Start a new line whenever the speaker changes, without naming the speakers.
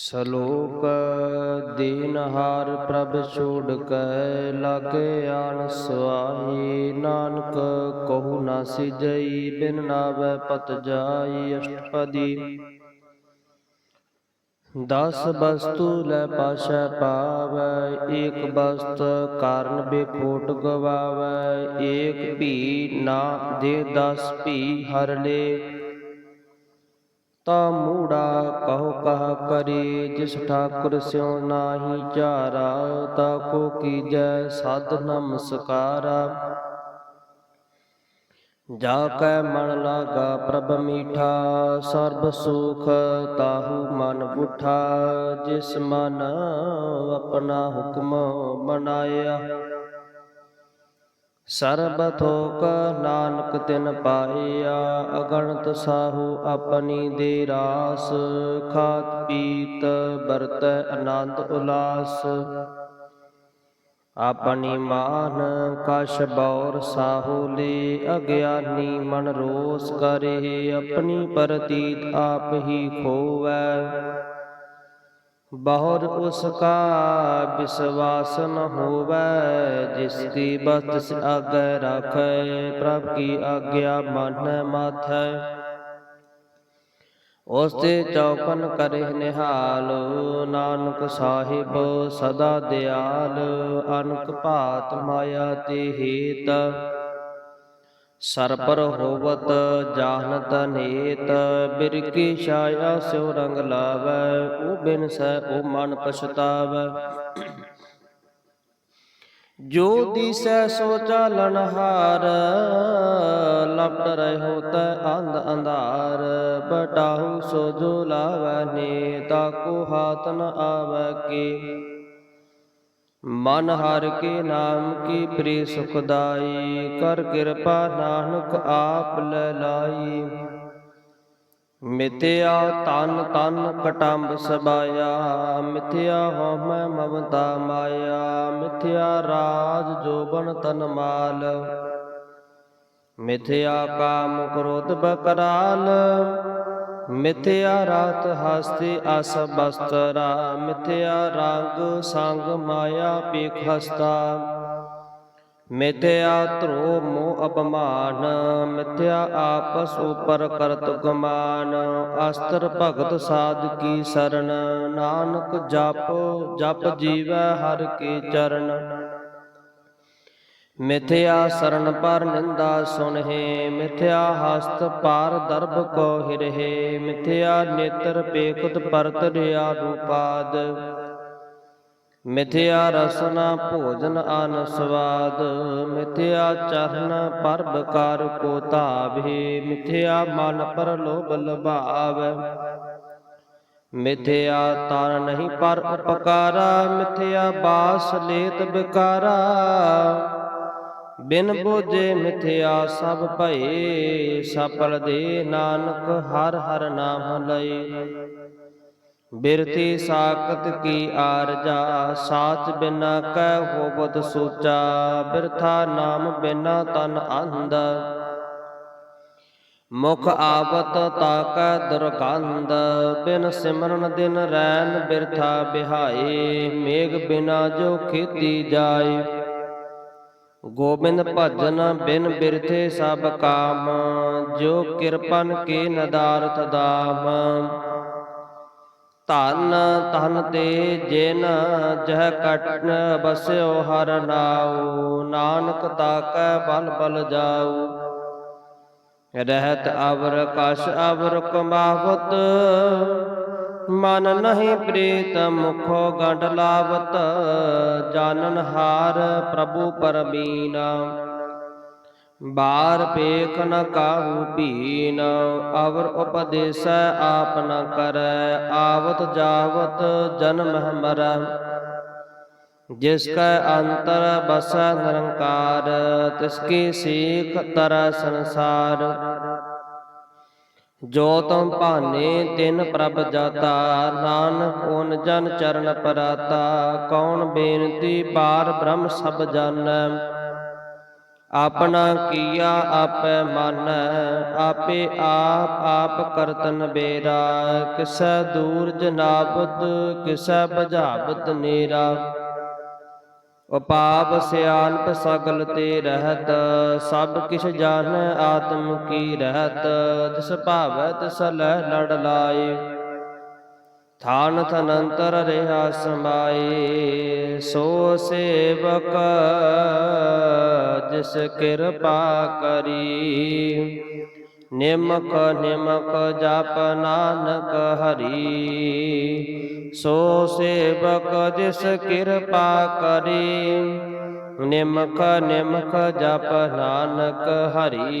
ਸ਼ਲੋਕ ਦੀਨਹਾਰ ਪ੍ਰਭ ਛੋੜ ਕੈ, ਲਾਗੇ ਆਨ ਸੁਆਈ ਨਾਨਕ ਕਹੂ ਨਾ ਸਿਜਈ, ਬਿਨ ਨਾਵੈ ਪਤ ਜਾਈ ਅਸ਼ਟਪਦੀ। ਦਸ ਵਸਤੂ ਲੈ ਪਾਸ਼ੈ ਪਾਵੈ, ਏਕ ਬਸਤ ਕਾਰਨ ਬੇਖੋਟ ਗਵਾਵੈ, ਏਕ ਭੀ ਨਾ ਦੇ ਦਸ ਭੀ ਹਰ ਲੇ ਤਾ ਮੂੜਾ ਕਹੋ ਕਹ ਕਰੀ, ਜਿਸ ਠਾਕੁਰ ਸਿਉ ਨਾਹੀ ਚਾਰਾ ਤਾ ਕੋ ਕੀਜੈ ਸਾਧ ਨਮਸਕਾਰਾ। ਜਾ ਕੈ ਮਨ ਲਾਗਾ ਪ੍ਰਭ ਮੀਠਾ, ਸਰਬ ਸੁਖ ਤਾਹੂ ਮਨ ਬੁਠਾ ਜਿਸ ਮਨ ਆਪਣਾ ਹੁਕਮ ਬਣਾਇਆ ਸਰਬ ਥੋਕ ਨਾਨਕ ਤਿਨ ਪਾਇਆ, ਅਗਣਤ ਸਾਹੂ ਆਪਣੀ ਦੇ ਰਾਸ। ਖਾਤ ਪੀਤ ਬਰਤ ਆਨੰਦ ਉਲਾਸ। ਆਪਣੀ ਮਾਨ ਕਛ ਬੌਰ ਸਾਹੂ ਲੇ, ਅਗਿਆਨੀ ਮਨ ਰੋਸ ਕਰੇ, ਆਪਣੀ ਪ੍ਰਤੀਤ ਆਪ ਹੀ ਖੋਵੈ। ਬਹੁਰ ਉਸ ਕਾ ਵਿਸ਼ਵਾਸ ਨ ਹੋਵੈ, ਜਿਸ ਕੀ ਬਸਤ ਆਗੈ ਰਾਖੈ, ਪ੍ਰਭ ਕੀ ਆਗਿਆ ਮਨ ਮਾਥੈ। ਉਸ ਤੇ ਚੌਪਨ ਕਰੇ ਨਿਹਾਲ, ਨਾਨਕ ਸਾਹਿਬ ਸਦਾ ਦਿਆਲ, ਅਨਕ ਭਾਤ ਮਾਇਆ ਤੇ ਹੀਤ। ਸਰਪਰ ਹੋਵਤ ਜਾਹਨਤ ਨੇਤ ਬਿਰਕੀ ਛਾਇਆ ਸਿਉ ਰੰਗ ਲਾਵੈ, ਉਹ ਬਿਨ ਸੈ ਉਹ ਮਨ ਪਛਤਾਵੈ। ਜੋ ਦਿਸੈ ਸੋ ਚਾਲਨ ਲਪਟ ਰਹਿਓ ਤੈ ਅੰਧ ਅੰਧਾਰ ਬਟਾਹੂ ਸੋ ਜੋ ਲਾਵੈ ਨੇ ਤਾਕੋ ਹਾਥ ਨ ਆਵੈ ਕੇ। ਮਨ ਹਰ ਕੇ ਨਾਮ ਕੀ ਪ੍ਰੀ ਸੁਖਦਾਈ ਕਰ ਕਿਰਪਾ ਨਾਨਕ ਆਪ ਲੈ ਲਾਈ। ਮਿਥਿਆ ਤਨ ਤਨ ਕਟੰਬ ਸਬਾਇਆ, ਮਿਥਿਆ ਹਉਮੈ ਮਮਤਾ ਮਾਇਆ, ਮਿਥਿਆ ਰਾਜ ਜੋਬਨ ਤਨ ਮਾਲ। ਮਿਥਿਆ ਕਾਮ ਕ੍ਰੋਧ ਬਕਰਾਲ ਮਿਥਿਆ ਰਾਤ ਹਸਤੇ ਅਸ ਬਸਤਰਾ ਮਿਥਿਆ ਰੰਗ ਸੰਗ ਮਾਇਆ ਪੇਖ ਹਸਤਾ। ਮਿਥਿਆ ਧਰੋ ਮੋਹ ਅਪਮਾਨ, ਮਿਥਿਆ ਆਪਸ ਉਪਰ ਕਰਤ ਗਮਾਨ। ਅਸਤਰ ਭਗਤ ਸਾਧ ਕੀ ਸਰਣ ਨਾਨਕ ਜਪ ਜਪ ਜੀਵੈ ਹਰ ਕੇ ਚਰਨ। ਮਿਥਿਆ ਸ਼ਰਨ ਪਰ ਨਿੰਦਾ ਸੁਨਹਿ ਮਿਥਿਆ ਹਸਤ ਪਾਰ ਦਰਬ ਕੋ ਹਿਰਹਿ ਮਿਥਿਆ ਨੇਤਰ ਪੇਖਤ ਪਰਤ ਰਿਆ ਰੂਪਾਦ। ਮਿਥਿਆ ਰਸਨਾ ਭੋਜਨ ਅਨਸਵਾਦ ਮਿਥਿਆ ਚਰਨ ਪਰ ਬਕਾਰ ਕੋ ਧਾਵੇ ਮਿਥਿਆ ਮਨ ਪਰ ਲੋਭ ਲਭਾਵ। ਮਿਥਿਆ ਤਾਰ ਨਹੀਂ ਪਰ ਉਪਕਾਰਾ, ਮਿਥਿਆ ਬਾਸ ਲੇਤ ਬਿਕਾਰਾ। ਬਿਨ ਬੋਝੇ ਮਿਥਿਆ ਸਭ ਭਏ, ਸਫਲ ਦੇ ਨਾਨਕ ਹਰ ਹਰ ਨਾਮ ਲਏ। ਬਿਰਤੀ ਸਾਖਤ ਕੀ ਆਰਜਾ, ਸਾਚ ਬਿਨਾ ਕਹਿ ਹੋਵਤ ਸੋਚਾ। ਬਿਰਥਾ ਨਾਮ ਬਿਨਾ ਤਨ ਅੰਧ। ਮੁਖ ਆਵਤ ਤਾਕੈ ਦੁਰਗੰਧ। ਬਿਨ ਸਿਮਰਨ ਦਿਨ ਰੈਨ ਬਿਰਥਾ ਬਿਹਾਏ। ਮੇਘ ਬਿਨਾ ਜੋ ਖੇਤੀ ਜਾਏ। ਗੋਬਿੰਦ ਭਜਨ ਬਿਨ ਬਿਰਥੇ ਸਭ ਕਾਮ ਜੋ ਕਿਰਪਨ ਕੇ ਨਦਾਰਥ ਦਾਮ ਧਨ ਧਨ ਤੇ ਜਿਨ ਜਹ ਕਟਨ ਬਸਿਓ ਹਰ ਨਾਉ ਨਾਨਕ ਤਾਕੈ ਬਲ ਬਲ ਜਾਉ। ਰਹਿਤ ਅਵਰ ਕਛ ਅਵਰ ਕਮਾਵਤ ਮਨ ਨਹੀਂ ਪ੍ਰੀਤ ਮੁਖੋ ਗੰਢ ਲਾਵਤ ਜਾਨਨ ਹਾਰ ਪ੍ਰਭੂ ਪਰਮੀਨਾ। ਬਾਰ ਪੇਖ ਨ ਕਾਹੂ ਭੀਨ, ਅਵਰ ਉਪਦੇਸੈ ਆਪ ਨ ਕਰੈ, ਆਵਤ ਜਾਵਤ ਜਨਮ ਮਰੈ। ਜਿਸ ਕੈ ਅੰਤਰ ਬਸੈ ਨਿਰੰਕਾਰ, ਤਿਸ ਕੀ ਸੀਖ ਤਰੈ ਸੰਸਾਰ। ਜੋ ਤਮ ਭਾਨੇ, ਤਿਨ ਪ੍ਰਭ ਜਾਤਾ, ਨਾਨਕ ਓਨ ਜਨ ਚਰਨ ਪਰਾਤਾ, ਕੌਣ ਬੇਨਤੀ ਪਾਰ ਬ੍ਰਹਮ ਸਭ ਜਾਣੈ। ਆਪਣਾ ਕੀਆ ਆਪੈ ਮਨ, ਆਪੇ ਆਪ ਆਪ ਕਰਤਨ ਬੇਰਾ, ਕਿਸੈ ਦੂਰ ਜਨਾਬਤ ਕਿਸੈ ਬੁਝਾਵਤ ਨੇਰਾ। ਉਪਾਪ ਸਿਆਣਪ ਸਗਲ ਤੇ ਰਹਤ, ਸਭ ਕਿਛ ਜਾਣੈ ਆਤਮ ਕੀ ਰਹਿਤ ਜਿਸ ਭਾਵੈ ਤਿਸ ਲੈ ਲੜ ਲਾਏ। ਥਾਨ ਥਨੰਤਰ ਰਿਹਾ ਸਮਾਏ, ਸੋ ਸੇਵਕ ਜਿਸ ਕਿਰਪਾ ਕਰੀ। ਨਿਮਕ ਨਿਮਕ ਜਪ ਨਾਨਕ ਹਰੀ ਸੋ ਸੇਵਕ ਜਿਸ ਕਿਰਪਾ ਕਰੀ ਨਿਮਕ ਨਿਮਕ ਜਪ ਨਾਨਕ ਹਰੀ।